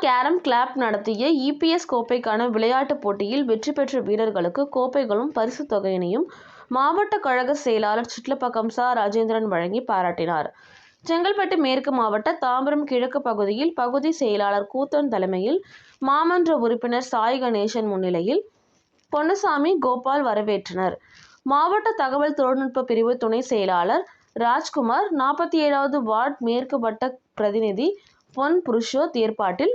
Carrom club நடத்திய EPS கோப்பைக்கான விளையாட்டுப் போட்டியில் வெற்றி பெற்ற வீரர்களுக்கு கோப்பைகளும் பரிசுத் தொகையினையும் மாவட்ட கழக செயலாளர் சிட்லப்பாக்கம் ச ராஜேந்திரன் வழங்கி பாராட்டினார். செங்கல்பட்டு மேற்கு மாவட்ட தாம்பரம் கிழக்கு பகுதியில் பகுதி செயலாளர் கூத்தன் தலைமையில் மாமன்ற உறுப்பினர் சாய் கணேசன் முன்னிலையில் பொன்னுசாமி கோபால் வரவேற்றனர். மாவட்ட தகவல் தொழில்நுட்ப பிரிவு துணை செயலாளர் ராஜ்குமார் நாற்பத்தி ஏழாவது வார்டு மேற்கு வட்ட பிரதிநிதி பொன் புருஷோத் ஏற்பாட்டில்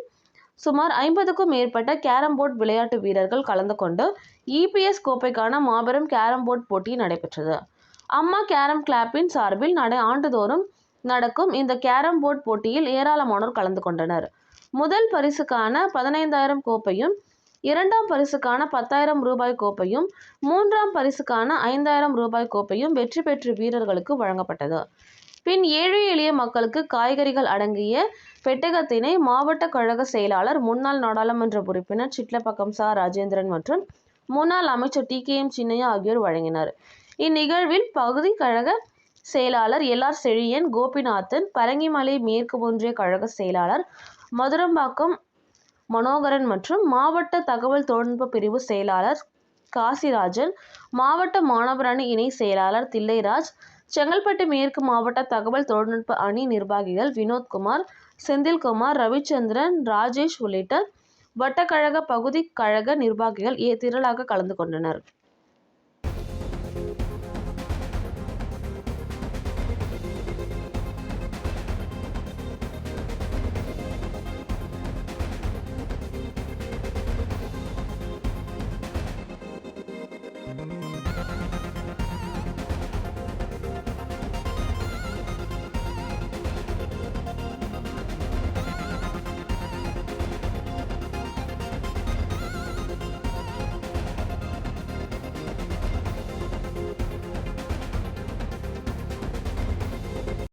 சுமார் ஐம்பதுக்கும் மேற்பட்ட கேரம் போர்டு விளையாட்டு வீரர்கள் கலந்து கொண்டு இபிஎஸ் கோப்பைக்கான மாபெரும் கேரம் போர்டு போட்டி நடைபெற்றது. அம்மா கேரம் கிளப்பின் சார்பில் ஆண்டுதோறும் நடக்கும் இந்த கேரம் போர்டு போட்டியில் ஏராளமானோர் கலந்து கொண்டனர். முதல் பரிசுக்கான பதினைந்தாயிரம் கோப்பையும் இரண்டாம் பரிசுக்கான பத்தாயிரம் ரூபாய் கோப்பையும் மூன்றாம் பரிசுக்கான ஐந்தாயிரம் ரூபாய் கோப்பையும் வெற்றி பெற்ற வீரர்களுக்கு வழங்கப்பட்டது. பின் ஏழை எளிய மக்களுக்கு காய்கறிகள் அடங்கிய பெட்டகத்தினை மாவட்ட கழக செயலாளர் முன்னாள் நாடாளுமன்ற உறுப்பினர் சிட்லப்பக்கம் சா ராஜேந்திரன் மற்றும் முன்னாள் அமைச்சர் டி. கே. எம். சின்னையா ஆகியோர் வழங்கினர். இந்நிகழ்வில் பகுதி கழக செயலாளர் எல். ஆர். செழியன் கோபிநாதன் பரங்கிமலை மேற்கு ஒன்றிய கழக செயலாளர் மதுரம்பாக்கம் மனோகரன் மற்றும் மாவட்ட தகவல் தொழில்நுட்ப பிரிவு செயலாளர் காசிராஜன் மாவட்ட மாணவரணி இணை செயலாளர் தில்லைராஜ் செங்கல்பட்டு மேற்கு மாவட்ட தகவல் தொழில்நுட்ப அணி நிர்வாகிகள் வினோத்குமார் செந்தில்குமார் ரவிச்சந்திரன் ராஜேஷ் உள்ளிட்ட வட்டக்கழக பகுதி கழக நிர்வாகிகள் திரளாக கலந்து கொண்டனர்.